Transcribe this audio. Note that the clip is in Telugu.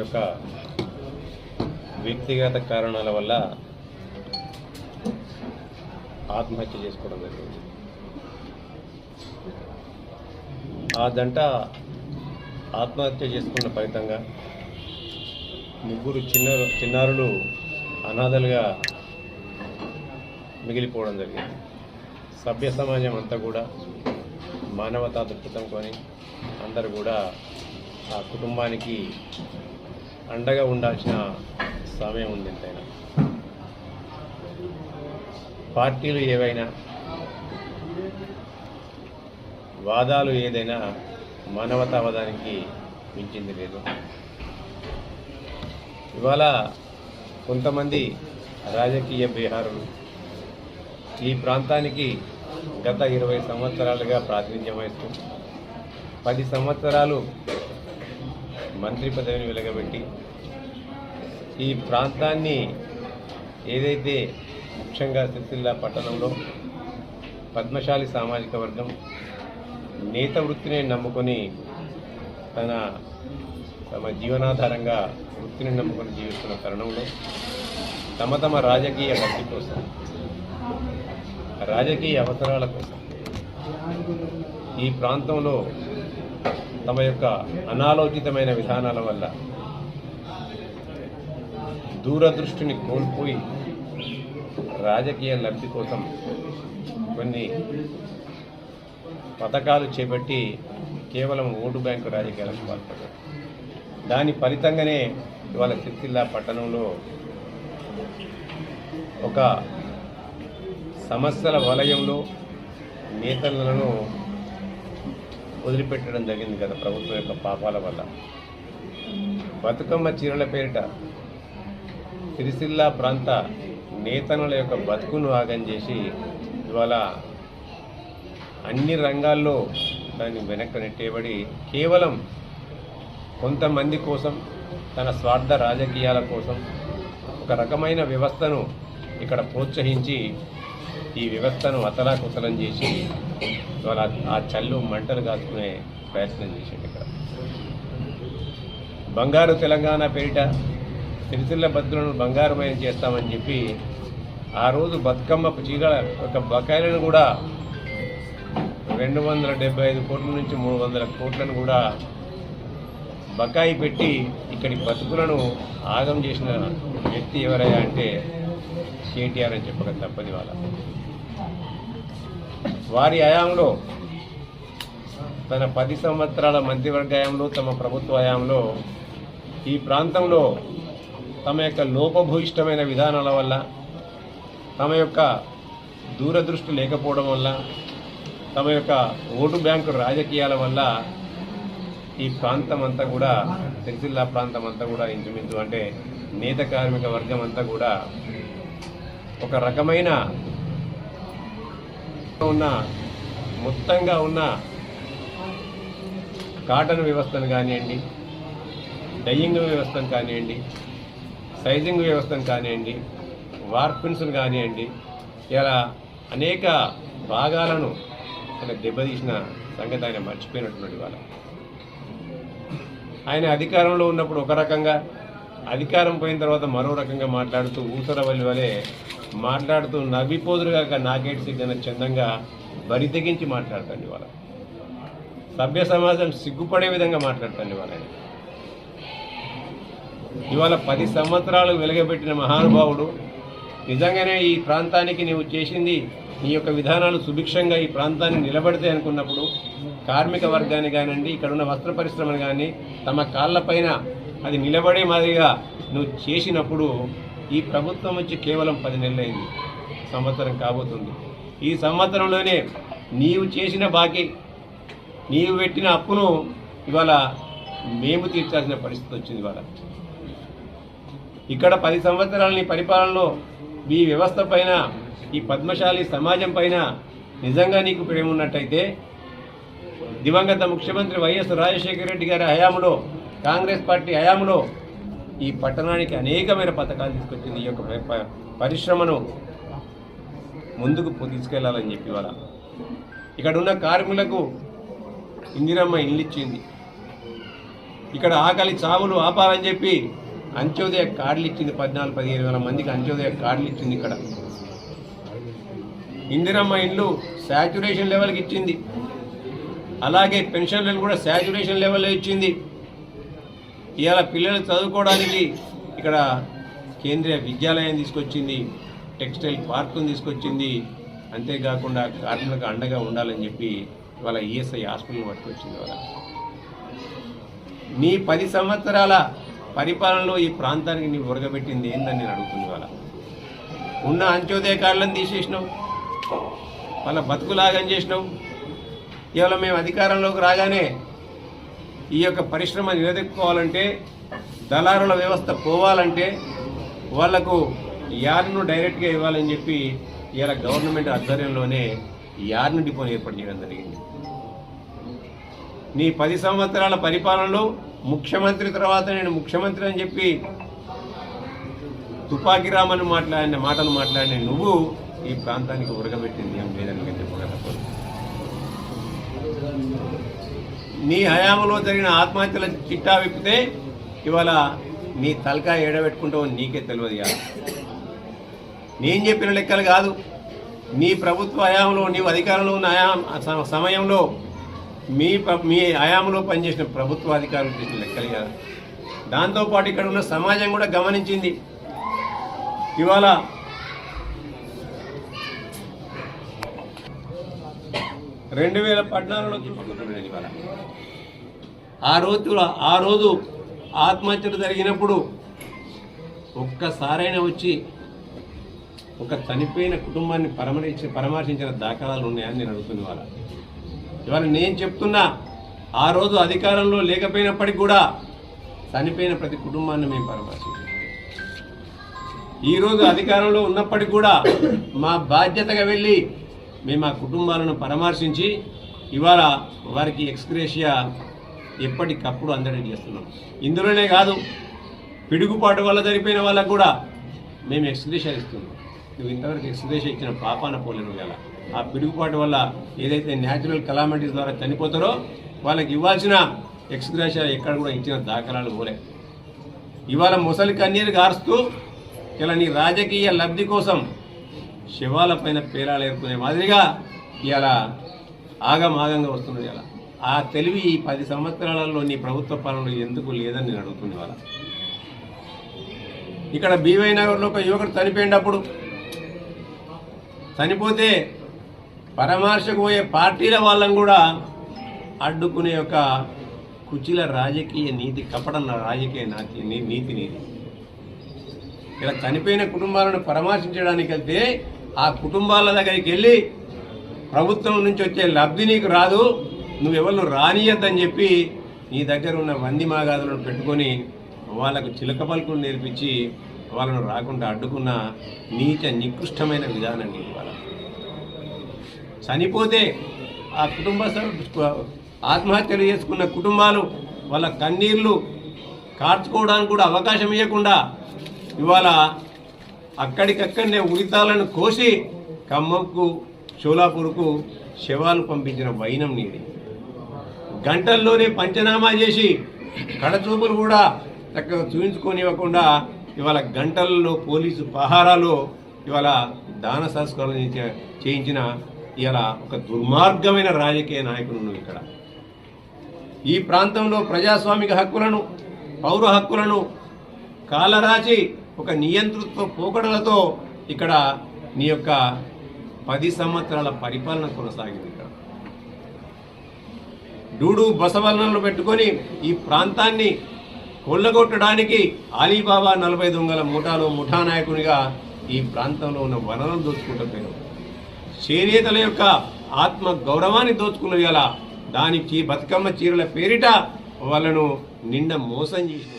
యొక్క వ్యక్తిగత కారణాల వల్ల ఆత్మహత్య చేసుకోవడం జరిగింది. ఆ దంట ఆత్మహత్య చేసుకున్న ఫలితంగా ముగ్గురు చిన్న చిన్నారులు అనాథలుగా మిగిలిపోవడం జరిగింది. సభ్య సమాజం అంతా కూడా మానవతా దృక్పథం కొని అందరూ కూడా ఆ కుటుంబానికి అండగా ఉండాల్సిన సమయం ఉంది ఎంతైనా. పార్టీలు ఏవైనా వాదాలు ఏదైనా మానవతావాదానికి మించింది లేదు. ఇవాళ కొంతమంది రాజకీయ బీహారులు ఈ ప్రాంతానికి గత ఇరవై సంవత్సరాలుగా ప్రాతినిధ్యం వహిస్తూ పది సంవత్సరాలు మంత్రి పదవిని వెలగబెట్టి ఈ ప్రాంతాన్ని ఏదైతే ముఖ్యంగా సిరిసిల్ల పట్టణంలో పద్మశాలి సామాజిక వర్గం నేత వృత్తిని నమ్ముకొని తన తమ జీవనాధారంగా వృత్తిని నమ్ముకొని జీవిస్తున్న తరుణంలో తమ తమ రాజకీయ భక్తి కోసం రాజకీయ అవసరాల కోసం ఈ ప్రాంతంలో తమ యొక్క అనాలోచితమైన విధానాల వల్ల దూరదృష్టిని కోల్పోయి రాజకీయ లబ్ధి కోసం కొన్ని పథకాలు చేపట్టి కేవలం ఓటు బ్యాంకు రాజకీయాలకు పాల్పడ్డారు. దాని ఫలితంగానే ఇవాళ సిరిసిల్ల పట్టణంలో ఒక సమస్యల వలయంలో నేతలను వదిలిపెట్టడం జరిగింది కదా ప్రభుత్వం యొక్క పాపాల వల్ల. బతుకమ్మ చీరల పేరిట సిరిసిల్ల ప్రాంత నేతనుల యొక్క బతుకును ఆగం చేసి ఇవాళ అన్ని రంగాల్లో దాన్ని వెనక్కి నెట్టేబడి కేవలం కొంతమంది కోసం తన స్వార్థ రాజకీయాల కోసం ఒక రకమైన వ్యవస్థను ఇక్కడ ప్రోత్సహించి ఈ వ్యవస్థను అతలాకుతలం చేసి ఇవాళ ఆ చల్లు మంటలు కాసుకునే ప్రయత్నం చేసాడు ఇక్కడ. బంగారు తెలంగాణ పేరిట సిరిసిల్ల భద్రులను బంగారుమయం చేస్తామని చెప్పి ఆ రోజు బతుకమ్మ చీగల ఒక బకాయిలను కూడా రెండు వందల డెబ్బై ఐదు కోట్ల నుంచి మూడు వందల కోట్లను కూడా బకాయి పెట్టి ఇక్కడి బతుకులను ఆగం చేసిన వ్యక్తి ఎవరయ్యా అంటే కేటీఆర్ అని చెప్పక తప్పది వాళ్ళ వారి హయాంలో తన పది సంవత్సరాల మంత్రివర్గ హయాంలో తమ ప్రభుత్వ హయాంలో ఈ ప్రాంతంలో తమ యొక్క లోపభూయిష్టమైన విధానాల వల్ల తమ యొక్క దూరదృష్టి లేకపోవడం వల్ల తమ యొక్క ఓటు బ్యాంకు రాజకీయాల వల్ల ఈ ప్రాంతం అంతా కూడా సిరిసిల్ల ప్రాంతం అంతా కూడా ఇంచుమించు అంటే నేత కార్మిక వర్గం అంతా కూడా ఒక రకమైన ఉన్న మొత్తంగా ఉన్న కాటన్ వ్యవస్థను కానివ్వండి డయ్యింగ్ వ్యవస్థను కానివ్వండి సైజింగ్ వ్యవస్థను కానివ్వండి వార్పిన్స్ను కానివ్వండి ఇలా అనేక భాగాలను ఆయన దెబ్బతీసిన సంగతి ఆయన మర్చిపోయినటువంటి వాళ్ళ. ఆయన అధికారంలో ఉన్నప్పుడు ఒక రకంగా అధికారం పోయిన తర్వాత మరో రకంగా మాట్లాడుతూ ఊసరవల్లి వలె మాట్లాడుతూ నవ్విపోదురుగాక నాకేటి సిగ్గన చందంగా బరి తెగించి మాట్లాడతాండి వాళ్ళ సభ్య సమాజం సిగ్గుపడే విధంగా మాట్లాడతాండి వాళ్ళని ఇవాళ పది సంవత్సరాలు వెలగబెట్టిన మహానుభావుడు నిజంగానే ఈ ప్రాంతానికి నీవు చేసింది నీ యొక్క విధానాలు సుభిక్షంగా ఈ ప్రాంతాన్ని నిలబడితే అనుకున్నప్పుడు కార్మిక వర్గాన్ని కానివ్వండి ఇక్కడ ఉన్న వస్త్ర పరిశ్రమను కానీ తమ కాళ్ళపైన అది నిలబడే మాదిరిగా నువ్వు చేసినప్పుడు ఈ ప్రభుత్వం వచ్చి కేవలం పది నెలలైంది. సంవత్సరం కాబోతుంది. ఈ సంవత్సరంలోనే నీవు చేసిన బాకీ నీవు పెట్టిన అప్పును ఇవాళ మేము తీర్చాల్సిన పరిస్థితి వచ్చింది ఇవాళ. ఇక్కడ పది సంవత్సరాల నీ పరిపాలనలో మీ వ్యవస్థ పైన ఈ పద్మశాలి సమాజం పైన నిజంగా నీకు ప్రేమ ఉన్నట్టయితే దివంగత ముఖ్యమంత్రి వైఎస్ రాజశేఖర రెడ్డి గారి హయాంలో కాంగ్రెస్ పార్టీ హయాంలో ఈ పట్టణానికి అనేకమైన పథకాలు తీసుకొచ్చింది ఈ యొక్క పరిశ్రమను ముందుకు తీసుకెళ్ళాలని చెప్పి వాళ్ళ ఇక్కడ ఉన్న కార్మికులకు ఇందిరమ్మ ఇల్లు ఇచ్చింది. ఇక్కడ ఆకలి చావులు ఆపాలని చెప్పి అంత్యోదయ కార్డులు ఇచ్చింది పద్నాలుగు పదిహేను వేల మందికి అంత్యోదయ కార్డులు ఇచ్చింది ఇక్కడ. ఇందిరమ్మ ఇండ్లు శాచ్యురేషన్ లెవెల్కి ఇచ్చింది. అలాగే పెన్షన్లను కూడా శాచ్యురేషన్ లెవెల్లో ఇచ్చింది. ఇవాళ పిల్లలు చదువుకోవడానికి ఇక్కడ కేంద్రీయ విద్యాలయం తీసుకొచ్చింది టెక్స్టైల్ పార్కును తీసుకొచ్చింది. అంతేకాకుండా కార్మికులకు అండగా ఉండాలని చెప్పి ఇవాళ ఈఎస్ఐ హాస్పిటల్ పట్టుకొచ్చింది ఇవాళ. నీ పది సంవత్సరాల పరిపాలనలో ఈ ప్రాంతానికి నీ ఉరగబెట్టింది ఏందని నేను అడుగుతుంది ఇవాళ. ఉన్న అంత్యోదయ కార్డులను తీసేసినావు వాళ్ళ బతుకులాగం చేసినావు. ఇవాళ మేము అధికారంలోకి రాగానే ఈ యొక్క పరిశ్రమ నిలదొక్కుకోవాలంటే దళారుల వ్యవస్థ పోవాలంటే వాళ్ళకు యార్ను డైరెక్ట్గా ఇవ్వాలని చెప్పి ఇలా గవర్నమెంట్ ఆధ్వర్యంలోనే యార్ను డిపోని ఏర్పాటు చేయడం జరిగింది. నీ పది సంవత్సరాల పరిపాలనలో ముఖ్యమంత్రి తర్వాత నేను ముఖ్యమంత్రి అని చెప్పి తుపాకీ రామని మాట్లాడిన మాటలు మాట్లాడిన నువ్వు ఈ ప్రాంతానికి ఉరగబెట్టింది ఏం లేదని నేను నీ హయాంలో జరిగిన ఆత్మహత్యల చిట్టా విప్పితే ఇవాళ నీ తలకాయ ఏడబెట్టుకుంటావు నీకే తెలియదు ఇవాళ. నేను చెప్పిన లెక్కలు కాదు. నీ ప్రభుత్వ హయాంలో నీవు అధికారంలో ఉన్న హయాం సమయంలో మీ మీ హయాంలో పనిచేసిన ప్రభుత్వ అధికారులు చేసిన లెక్కలు కదా. దాంతోపాటు ఇక్కడ ఉన్న సమాజం కూడా గమనించింది. ఇవాళ రెండు వేల పద్నాలుగులో చూసుకుంటున్నాను ఇవాళ ఆ రోజు ఆ రోజు ఆత్మహత్యలు జరిగినప్పుడు ఒక్కసారైనా వచ్చి ఒక చనిపోయిన కుటుంబాన్ని పరమరించి పరామర్శించిన దాఖలాలు ఉన్నాయని నేను అడుగుతున్న వాళ్ళ. ఇవాళ నేను చెప్తున్నా ఆ రోజు అధికారంలో లేకపోయినప్పటికీ కూడా చనిపోయిన ప్రతి కుటుంబాన్ని మేము పరామర్శించాం. ఈరోజు అధికారంలో ఉన్నప్పటికీ కూడా మా బాధ్యతగా వెళ్ళి మేము ఆ కుటుంబాలను పరామర్శించి ఇవాళ వారికి ఎక్స్క్రేషియా ఎప్పటికప్పుడు అందడం చేస్తున్నాం ఇందులోనే కాదు పిడుగుపాటు వల్ల జరిపోయిన వాళ్ళకు కూడా మేము ఎక్స్క్రేషియా ఇస్తున్నాం. నువ్వు ఇంతవరకు ఎక్స్క్రేషియా ఇచ్చిన పాపాన పోలేను వేళ ఆ పిడుగుపాటు వల్ల ఏదైతే న్యాచురల్ కలామిటీస్ ద్వారా చనిపోతారో వాళ్ళకి ఇవ్వాల్సిన ఎక్స్గ్రేషియా ఎక్కడ కూడా ఇచ్చిన దాఖలాలు పోలే. ఇవాళ ముసలి కన్నీరు గారుస్తూ ఇలా నీ రాజకీయ లబ్ధి కోసం శివాల పైన పేరాలు ఏర్పడే మాదిరిగా ఇలా ఆగమాగంగా వస్తున్నది ఇలా ఆ తెలివి ఈ పది సంవత్సరాలలో నీ ప్రభుత్వ పాలనలో ఎందుకు లేదని నేను అడుగుతుంది వాళ్ళ ఇక్కడ బీవై నగర్లో ఒక యువకుడు చనిపోయినప్పుడు చనిపోతే పరామర్శకు పోయే పార్టీల వాళ్ళని కూడా అడ్డుకునే ఒక కుచిల రాజకీయ నీతి కపటన రాజకీయ నాతి నీతి నీతి ఇలా చనిపోయిన కుటుంబాలను పరామర్శించడానికి వెళ్తే ఆ కుటుంబాల దగ్గరికి వెళ్ళి ప్రభుత్వం నుంచి వచ్చే లబ్ధి నీకు రాదు నువ్వెవరు రానియద్దని చెప్పి నీ దగ్గర ఉన్న వంది మాగాదులను పెట్టుకొని వాళ్ళకు చిలక పలుకులు నేర్పించి వాళ్ళను రాకుండా అడ్డుకున్న నీచ నికృష్టమైన విధానం నీకు వాళ్ళ చనిపోతే ఆ కుటుంబ సభ్యు- ఆత్మహత్యలు చేసుకున్న కుటుంబాలు వాళ్ళ కన్నీళ్ళు కార్చుకోవడానికి కూడా అవకాశం ఇవ్వకుండా ఇవాళ అక్కడికక్కడనే ఉరితాలను కోసి ఖమ్మంకు షోలాపూర్కు శవాలు పంపించిన వైనం నీది గంటల్లోనే పంచనామా చేసి కడచూపులు కూడా చక్కగా చూపించుకోనివ్వకుండా ఇవాళ గంటల్లో పోలీసు పహారాలో ఇవాళ దాన సంస్కరణ చేయించిన ఇవాళ ఒక దుర్మార్గమైన రాజకీయ నాయకుడు నువ్వు ఇక్కడ. ఈ ప్రాంతంలో ప్రజాస్వామిక హక్కులను పౌర హక్కులను కాలరాచి ఒక నియంతృత్వ పోకడలతో ఇక్కడ నీ యొక్క పది సంవత్సరాల పరిపాలన కొనసాగింది ఇక్కడ. డూడు బసవలనలు పెట్టుకొని ఈ ప్రాంతాన్ని కొల్లగొట్టడానికి అలీబాబా నలభై దొంగల ముఠాలో ముఠా నాయకునిగా ఈ ప్రాంతంలో ఉన్న వనరులను దోచుకుంటూ పోయినావు చేనేతల యొక్క ఆత్మ గౌరవాన్ని దోచుకున్నది అలా. దాని చీ బతుకమ్మ చీరల పేరిట వాళ్ళను నిండా మోసం చేసిన.